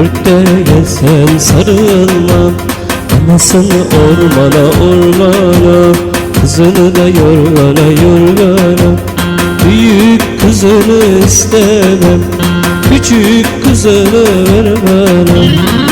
Dörtte gelsen sarılmam Anasını ormana ormana. Kızını da yorgana yorgana. Büyük kızını istemem Küçük kızını ver bana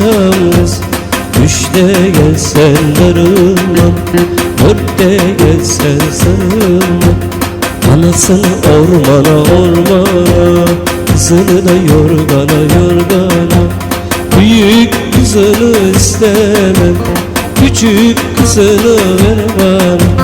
Paşamız Üçte gelsen darılmam Dörtte gelsen sarılmam Anasını ormana ormana Kızını da yorgana yorgana. Büyük kızını istemem Küçük kızını ver bana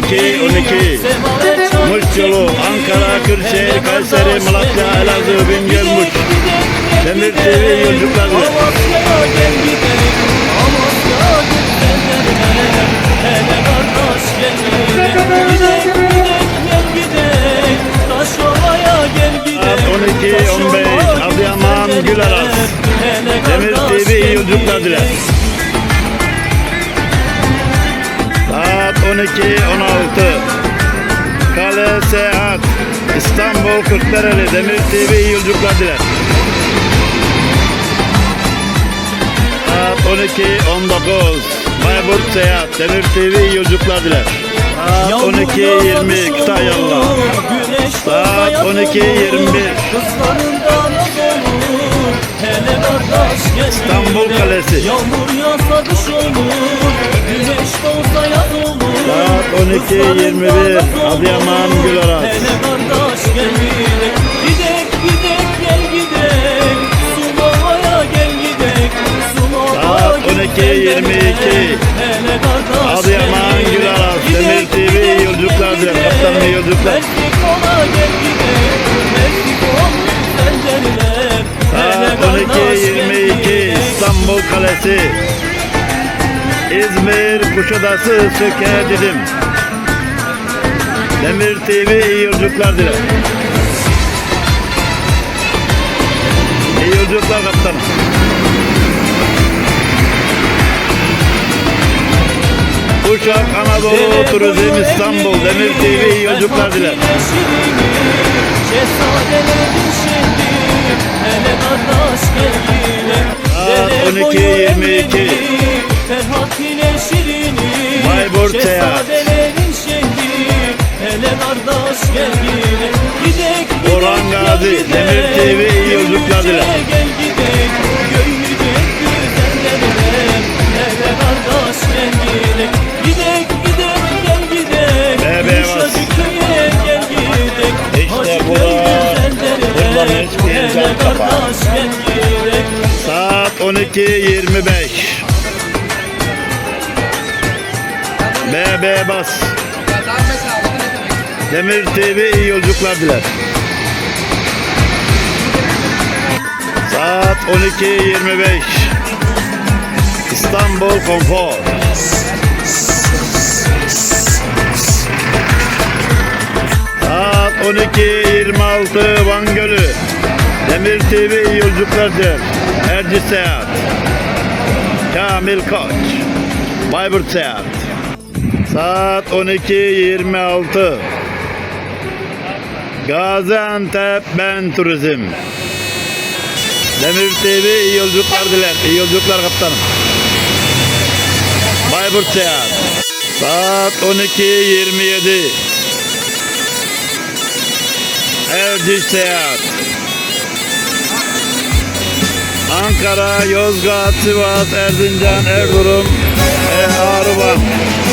12, mi? 12. Semaver çay Muş yolu? Ankara, Kırşehir, Kayseri, Malatya. Elazığ, Bingöl, Muş. Demir. TV yolculukları. Saat 12, 15, Taşova'ya Adıyaman, gel Gülaras. Demir TV gel 12, 16. Kale Seyahat. İstanbul Kırklareli Demir TV yolculuklar diler. Saat 12, 19. Bayburt Seyahat Demir TV yolculuklar diler. Saat Yağmur 12, yağsa 20 kış Kütahyalılar. olur, güneş Saat doğsa yaz 12, olur, 21. Kızlarından az olur Hele kardeş gel İstanbul. Kalesi. Yağmur yağsa kış olur Güneş doğsa yaz olur Saat 12, 21. Kızlarından az olur. Adıyaman, Gülaras. Hele kardeş gel gidek Gidek gidek gel gidek Sulova'ya gel gidek Sulova'ya Saat 12, 22. Hele kardeş Adıyaman, gel gidek. Gülaras, Gidek, Demir TV gidek, yolculuklar diler. gidek. Kaptanlı yolculuklar. Meksiko'na gel gidelim Meksiko'nun güzellerine Saat 12, 22. İstanbul Kalesi. İzmir Kuşadası söker dedim. Demir TV iyi yolculuklar dilerim. İyi yolculuklar kaptanım. Uşak Anadolu Turizm İstanbul Demir TV iyi yolculuklar dilerim. Saat 12.22 Ferhat ile Şirin'i. Şehzadelerin şehri Hele kardeş gel gidek Gidek Orhan gel Gazi. Demir TV iyi yolculuklar Gel gidek. Gönlücek güzellerine Hele kardeş gel gidek Gidek gidek. Gel gidek. Yumuşacık köye gel gidek. İşte bu buradan hiçbir insan gidek Saat 12.25 Demir TV iyi yolculuklar diler. Saat 12.25 İstanbul Konfor. Saat 12.26 Van Gölü. Demir TV iyi yolculuklar diler. Erci Seyahat Kamil Koç. Bayburt Seyahat Saat 12.26 Gaziantep Ben Turizm Demir TV iyi yolculuklar diler. İyi yolculuklar kaptanım. Bayburt Seyahat Saat 12.27 Erciş Seyahat Ankara, Yozgat, Sivas, Erzincan, Erzurum, Ağrıvan,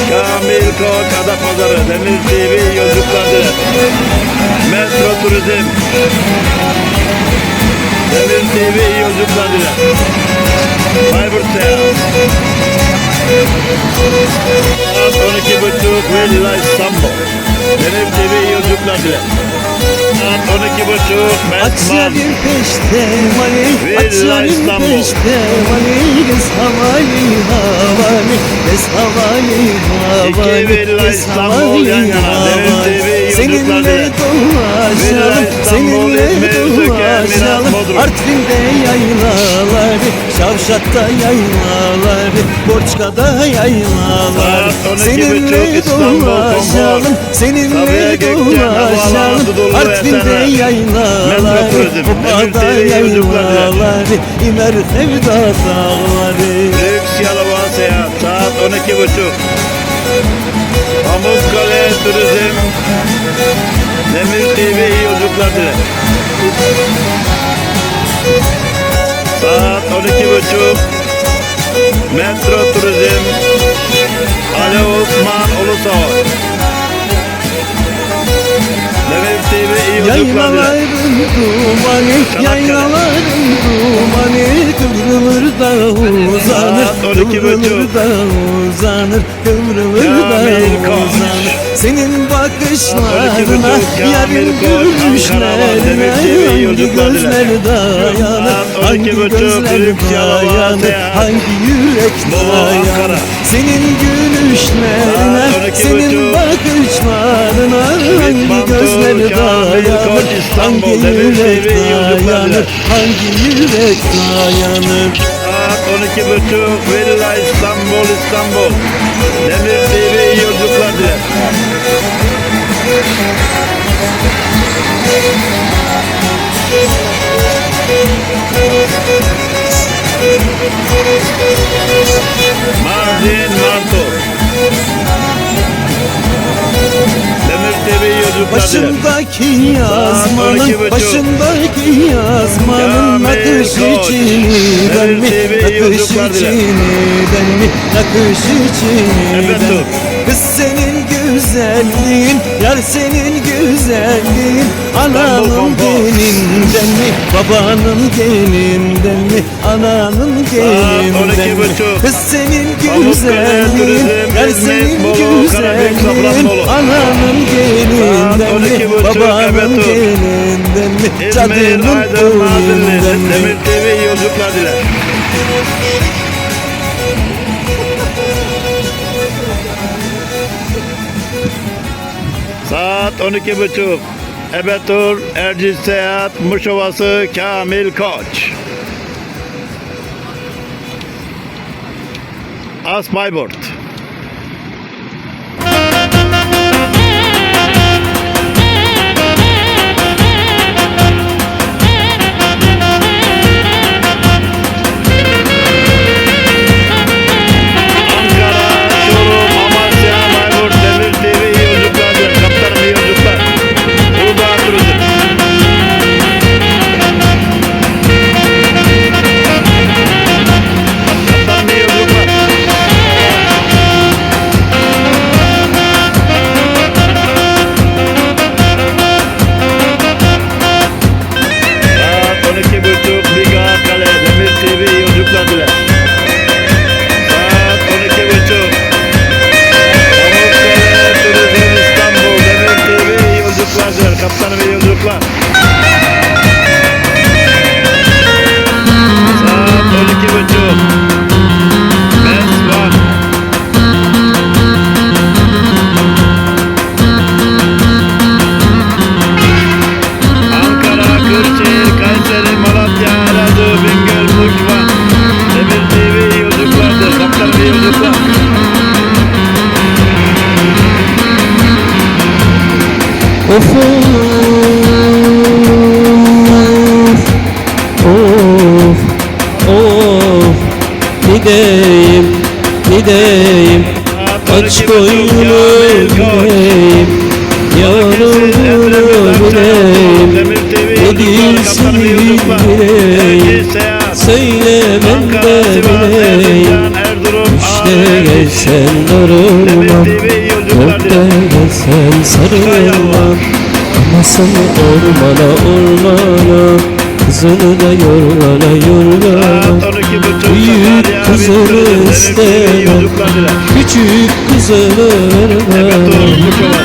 Kamil Koç, Adapazarı, Demir TV diler. Metro Turizm, Demir TV iyi yolculuklar diler. Bayburt Seyahat. Saat 12.30 Villa İstanbul. Demir TV iyi Saat 12.30 Metman. Açların peşte mani Villa İstanbul. İki Villa İstanbul yan yana. Havali. TV Seninle dolaşalım Seninle dolaşalım. Artvin'de yaylaları Şavşat'ta yaylaları Borçka'da 12.30 Seninle dolaşalım Seninle dolaşalım. Artvin'de yolculuklar diler. yaylaları İmer sevda dağları. Lüks Yalova Seyahat saat 12.30 Pamukkale Turizm Demir TV iyi 12.30 Metro Turizm Ali Osman Ulusoy Yaylaların dumanı, yaylaların dumanı. Kıvrılır da uzanır, Saat 12 kıvrılır da uzanır Kıvrılır da uzanır. Senin 12 bakışlarına, yarın gülüşlerine Hangi gözler dayanır, Saat 12 hangi gözler dayanır. Hangi yürek dayanır. Senin gülüşlerine, Hangi yürek dayanır. Hangi yürek dayanır Saat 12.30 Villa İstanbul İstanbul Demir TV yolculuklar diler. Mardin Marto Başındaki yazmanın, 12.30. başındaki yazmanın nakış içini ben mi, nakış içini ben mi, nakış içini ben. Kız senin güzelliğin, yar senin güzelliğin Ananın gelinden mi, babanın gelinden mi Ananın gelinden mi 12.30. Kız senin güzelliğin, yar senin güzelliğin. Ananın gelinden mi, 12.30 babanın gelinden mi Cadının boyundan mi yolculuklar diler. Saat 12.30 Ebetur, Erciş Seyahat, Muşovası, Kamil Koç. As Bayburt. Gideyim Gideyim. Aç koyunu bileyim Yarını bileyim Ne değilsin bileyim. Söyle ben de bileyim. İşte gelsen darılmam Dörtte gelsen sarılmam Anasını ormana ormana Kızını da yorgana yorgana Büyük kızını istemem Küçük kızını vermem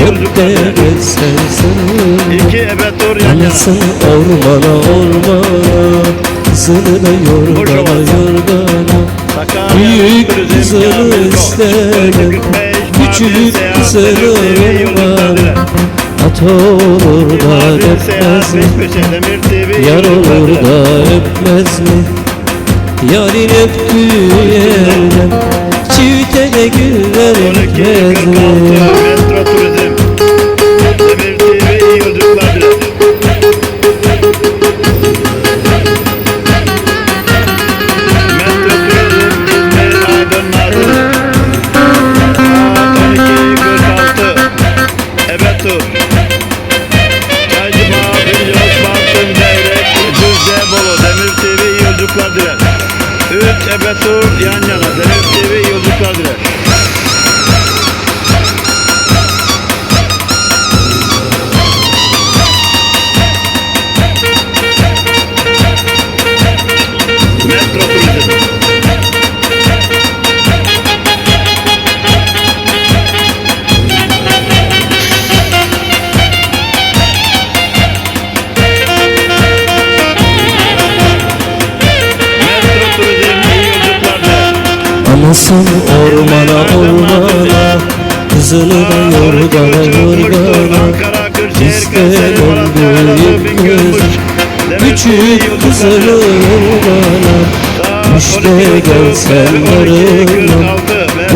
yolculukları. gelsen sarılma İki ebetur yan yana Anasın ormana ormana Kızını da yorgana yorgana. Büyük kızını istemem. 45, Küçük Mardin Seyahat, kızını vermem. At olur da öpmez mi? Yar olur da öpmez mi? Yarın öptüğü yerden Çifte de güller 12.46 Kızını da yorgana yorgana Muş. Demet TV Küçük kızını yorgana Saat İşte 12.30, gelsen 12.46, darılma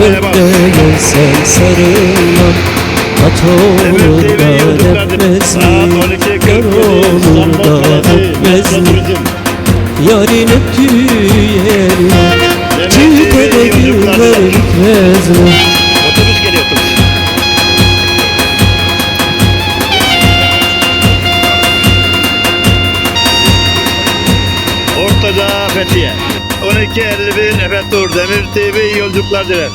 BB'ye bak. Dörtte gelsen sarılma At Demir olur da öpmez mi? 12.47, Yar olur da öpmez mi? Yarın öptüğü yerine Çifte de der. gitmez mi? 12.51 Efe Tur Demir TV yolculuklar diler.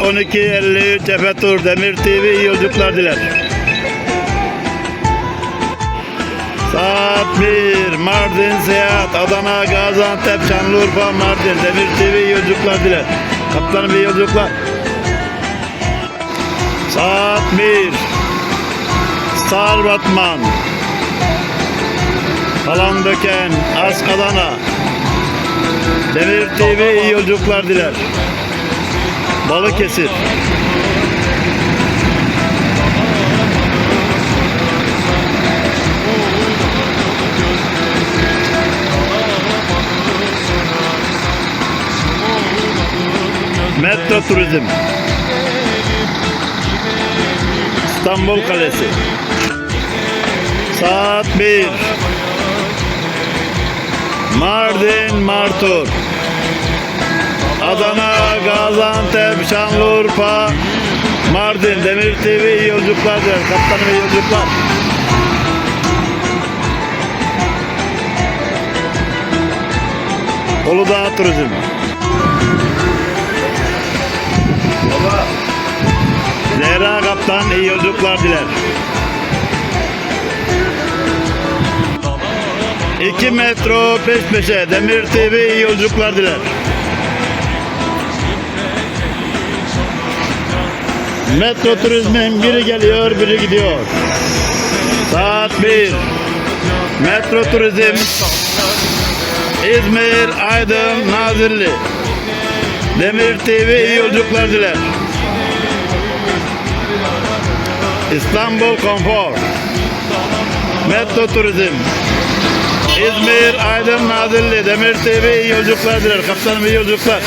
12.53 Efe Tur Demir TV yolculuklar diler. Saat 1 Mardin Seyahat Adana Gaziantep Şanlıurfa Mardin Demir TV yolculuklar diler. Kaptanım iyi yolculuklar. Saat 1 Star Batman Palandöken Ask Adana Demir TV iyi yolculuklar diler. Balıkesir Metro Turizm. İstanbul Kalesi. Saat 1. Mardin Martur. Adana, Gaziantep, Şanlıurfa, Mardin, Demir TV yolculuklar diler. Kaptanım yolculuklar. Uludağ Turizm. Zehra Kaptan iyi yolculuklar diler. İki metro peş peşe Demir TV iyi yolculuklar diler. Metro turizmin biri geliyor biri gidiyor. Saat 1. Metro turizm İzmir, Aydın, Nazilli. Demir TV iyi yolculuklar diler. İstanbul Konfor. Metro Turizm. İzmir, Aydın, Nazilli. Demir TV iyi yolculuklar diler. Kaptanım iyi yolculuklar.